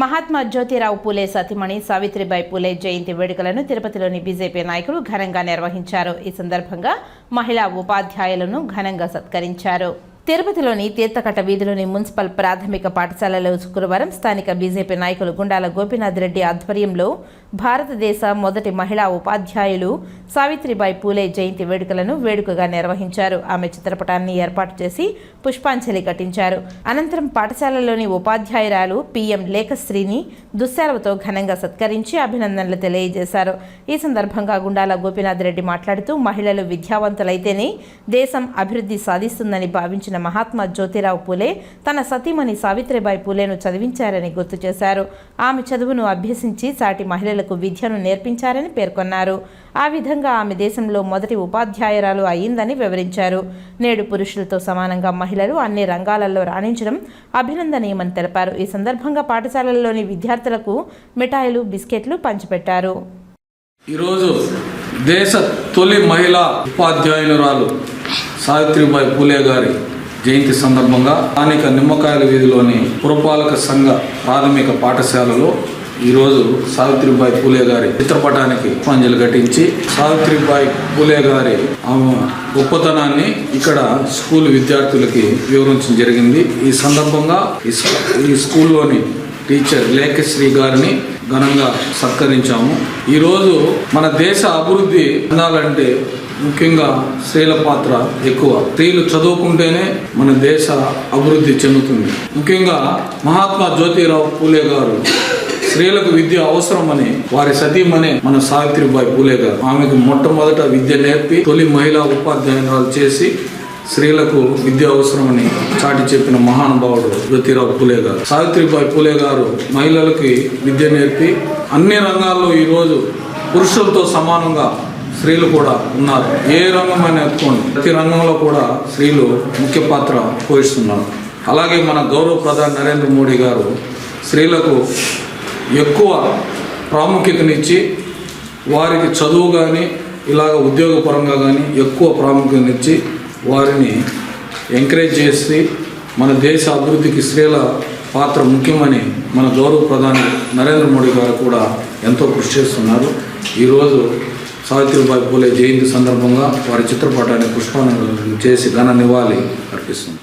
మహాత్మా జ్యోతిరావు పూలే సతీమణి సావిత్రిబాయి పూలే జయంతి వేడుకలను తిరుపతిలోని బీజేపీ నాయకులు ఘనంగా నిర్వహించారు. ఈ సందర్భంగా మహిళా ఉపాధ్యాయులను ఘనంగా సత్కరించారు. తిరుపతిలోని తీర్థకట్ట వీధిలోని మున్సిపల్ ప్రాథమిక పాఠశాలలో శుక్రవారం స్థానిక బీజేపీ నాయకులు గుండాల గోపీనాథ్ రెడ్డి ఆధ్వర్యంలో భారతదేశ మొదటి మహిళా ఉపాధ్యాయులు సావిత్రిబాయి పూలే జయంతి వేడుకలను వేడుకగా నిర్వహించారు. ఆమె చిత్రపటాన్ని ఏర్పాటు చేసి పుష్పాంజలి ఘటించారు. అనంతరం పాఠశాలలోని ఉపాధ్యాయురాలు పిఎం లేఖశ్రీని దుశ్శాలతో ఘనంగా సత్కరించి అభినందనలు తెలియజేశారు. ఈ సందర్భంగా గుండాల గోపీనాథ్ రెడ్డి మాట్లాడుతూ మహిళలు విద్యావంతులైతేనే దేశం అభివృద్ధి సాధిస్తుందని భావించిన మహాత్మా జ్యోతిరావు పూలే తన సతీమణి సావిత్రిబాయి పూలేను చదివించారని గుర్తు చేశారు. ఆమె చదువును అభ్యసించి సాటి మహిళలకు విద్యను నేర్పించారని పేర్కొన్నారు. ఆ విధంగా ఆమె దేశంలో మొదటి ఉపాధ్యాయురాలు అయ్యిందని వివరించారు. నేడు పురుషులతో సమానంగా మహిళలు అన్ని రంగాలలో రాణించడం అభినందనీయమని తెలిపారు. ఈ సందర్భంగా పాఠశాలల్లోని విద్యార్థులకు మిఠాయిలు బిస్కెట్లు పంచిపెట్టారు. ఈరోజు దేశ తొలి మహిళా ఉపాధ్యాయునురాలు సావిత్రిబాయి పూలే గారి జయంతి సందర్భంగా స్థానిక నిమ్మకాయల వీధిలోని పురపాలక సంఘ ప్రాథమిక పాఠశాలలో ఈరోజు సావిత్రిబాయి పూలే గారి చిత్రపటానికి పుష్పాంజలి ఘటించి సావిత్రిబాయి పూలే గారి ఆమె గొప్పతనాన్ని ఇక్కడ స్కూల్ విద్యార్థులకి వివరించడం జరిగింది. ఈ సందర్భంగా ఈ స్కూ- ఈ స్కూల్లోని టీచర్ లేఖశ్రీ గారిని ఘనంగా సత్కరించాము. ఈరోజు మన దేశ అభివృద్ధి చెందాలంటే ముఖ్యంగా స్త్రీల పాత్ర ఎక్కువ. స్త్రీలు చదువుకుంటేనే మన దేశ అభివృద్ధి చెందుతుంది. ముఖ్యంగా మహాత్మా జ్యోతిరావు పూలే గారు స్త్రీలకు విద్య అవసరమని వారి సతీమనే మన సావిత్రిబాయి పూలే గారు. ఆమెకు మొట్టమొదట విద్య నేర్పి తొలి మహిళా ఉపాధ్యాయురాలు చేసి స్త్రీలకు విద్య అవసరమని చాటి చెప్పిన మహానుభావుడు జ్యోతిరావు పూలే గారు. సావిత్రిబాయి పూలే గారు మహిళలకి విద్య నేర్పి అన్ని రంగాల్లో ఈరోజు పురుషులతో సమానంగా స్త్రీలు కూడా ఉన్నారు. ఏ రంగమైనా ఎత్తుకోండి. ప్రతి రంగంలో కూడా స్త్రీలు ముఖ్య పాత్ర పోషిస్తున్నారు. అలాగే మన గౌరవ ప్రధాని నరేంద్ర మోడీ గారు స్త్రీలకు ఎక్కువ ప్రాముఖ్యతనిచ్చి వారికి చదువు కానీ ఇలాగ ఉద్యోగపరంగా కానీ ఎక్కువ ప్రాముఖ్యతనిచ్చి వారిని ఎంకరేజ్ చేసి మన దేశ అభివృద్ధికి స్త్రీల పాత్ర ముఖ్యమని మన గౌరవ ప్రధాని నరేంద్ర మోడీ గారు కూడా ఎంతో కృషి చేస్తున్నారు. ఈరోజు సావిత్రిబాయి పూలే జయంతి సందర్భంగా వారి చిత్రపటాన్ని పుష్పాన్ని చేసి ఘన నివాళి అర్పిస్తుంది.